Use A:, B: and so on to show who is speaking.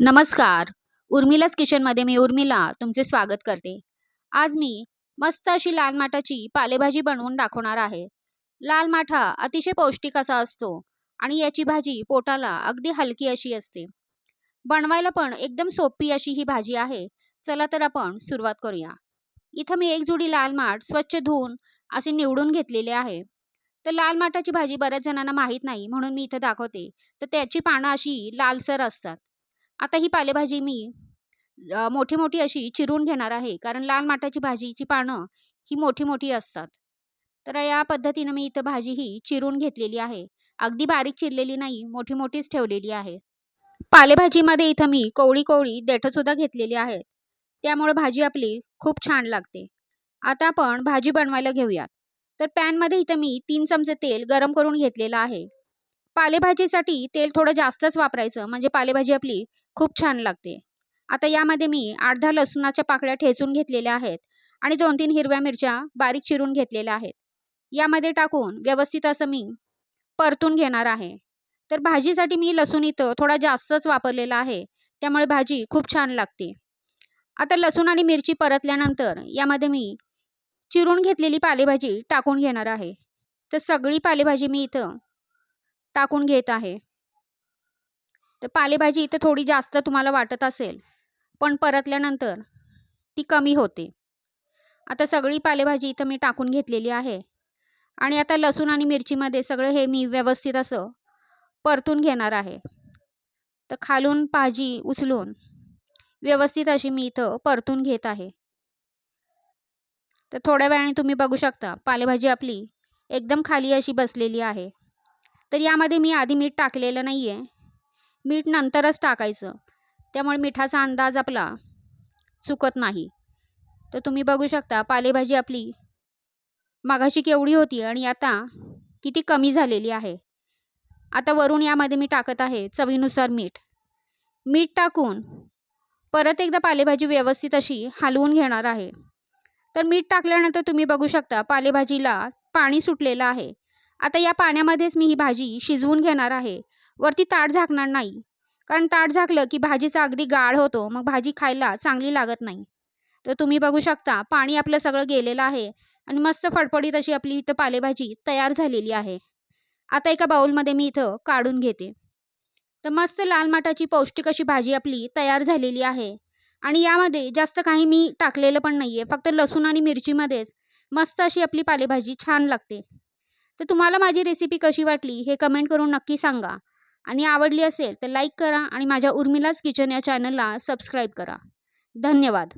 A: नमस्कार. उर्मिलाच किचनमध्ये मी उर्मिला तुमचे स्वागत करते. आज मी मस्त अशी लाल माठाची पालेभाजी बनवून दाखवणार आहे. लाल माठा अतिशय पौष्टिक असा असतो आणि याची भाजी पोटाला अगदी हलकी अशी असते. बनवायला पण एकदम सोपी अशी ही भाजी आहे. चला तर आपण सुरुवात करूया. इथं मी एक जुडी लाल माठ स्वच्छ धुवून असे निवडून घेतलेले आहे. तर लाल माठाची भाजी बऱ्याच जणांना माहीत नाही म्हणून मी इथं दाखवते. तर त्याची पानं अशी लालसर असतात. आता ही पालेभाजी मी मोठी मोठी अशी चिरून घेणार आहे. कारण लाल माठाची भाजीची पानं ही मोठी मोठी असतात. तर या पद्धतीनं मी इथं भाजी ही चिरून घेतलेली आहे. अगदी बारीक चिरलेली नाही मोठी मोठीच ठेवलेली आहे. पालेभाजीमध्ये इथं मी कोवळी कोवळी देठंसुद्धा घेतलेली आहेत. त्यामुळे भाजी आपली खूप छान लागते. आता आपण भाजी बनवायला घेऊयात. तर पॅनमध्ये इथं मी तीन चमचे तेल गरम करून घेतलेलं आहे. पालेभाजीसाठी तेल थोडं जास्तच वापरायचं म्हणजे पालेभाजी आपली खूप छान लागते. आता यामध्ये मी आठ दहा लसूणाच्या पाकळ्या ठेचून घेतलेल्या आहेत आणि दोन तीन हिरव्या मिरच्या बारीक चिरून घेतलेल्या आहेत. यामध्ये टाकून व्यवस्थित असं मी परतून घेणार आहे. तर भाजीसाठी मी लसूण इथं थोडा जास्तच वापरलेला आहे त्यामुळे भाजी खूप छान लागते. आता लसूण आणि मिरची परतल्यानंतर यामध्ये मी चिरून घेतलेली पालेभाजी टाकून घेणार आहे. तर सगळी पालेभाजी मी इथं टाकून घेत आहे. तर पालेभाजी इथं थोडी जास्त तुम्हाला वाटत असेल पण परतल्यानंतर ती कमी होते. आता सगळी पालेभाजी इथं मी टाकून घेतलेली आहे. आणि आता लसूण आणि मिरचीमध्ये सगळं हे मी व्यवस्थित असं परतून घेणार आहे. तर खालून भाजी उचलून व्यवस्थित अशी मी इथं परतून घेत आहे. तर थोड्या वेळाने तुम्ही बघू शकता पालेभाजी आपली एकदम खाली अशी बसलेली आहे. तर यामध्ये मी आधी मीठ टाकलेलं नाही आहे मीठ नंतरच टाकायचं. त्यामुळे मिठाचा अंदाज आपला चुकत नाही. तर तुम्ही बघू शकता पालेभाजी आपली मागाशी केवढी होती आणि आता किती कमी झालेली आहे. आता वरून यामध्ये मी टाकत आहे चवीनुसार मीठ. मीठ टाकून परत एकदा पालेभाजी व्यवस्थित अशी हलवून घेणार आहे. तर मीठ टाकल्यानंतर तुम्ही बघू शकता पालेभाजीला पाणी सुटलेलं आहे. आता या पाण्यामध्येच मी ही भाजी शिजवून घेणार आहे. वरती ताट झाकणार नाही. कारण ताट झाकलं की भाजीचा अगदी गाळ होतो मग भाजी खायला चांगली लागत नाही. तर तुम्ही बघू शकता पाणी आपलं सगळं गेलेलं आहे आणि मस्त फडफडीत अशी आपली इथं पालेभाजी तयार झालेली आहे. आता एका बाऊलमध्ये मी इथं काढून घेते. तर मस्त लाल माठाची पौष्टिक अशी भाजी आपली तयार झालेली आहे. आणि यामध्ये जास्त काही मी टाकलेलं पण नाही आहे फक्त लसूण आणि मिरचीमध्येच मस्त अशी आपली पालेभाजी छान लागते. तर तुम्हाला माझी रेसिपी कशी वाटली हे कमेंट करून नक्की सांगा. आणि आवडली असेल तर लाईक करा आणि माझ्या उर्मिलाच किचन या चॅनलला सबस्क्राईब करा. धन्यवाद.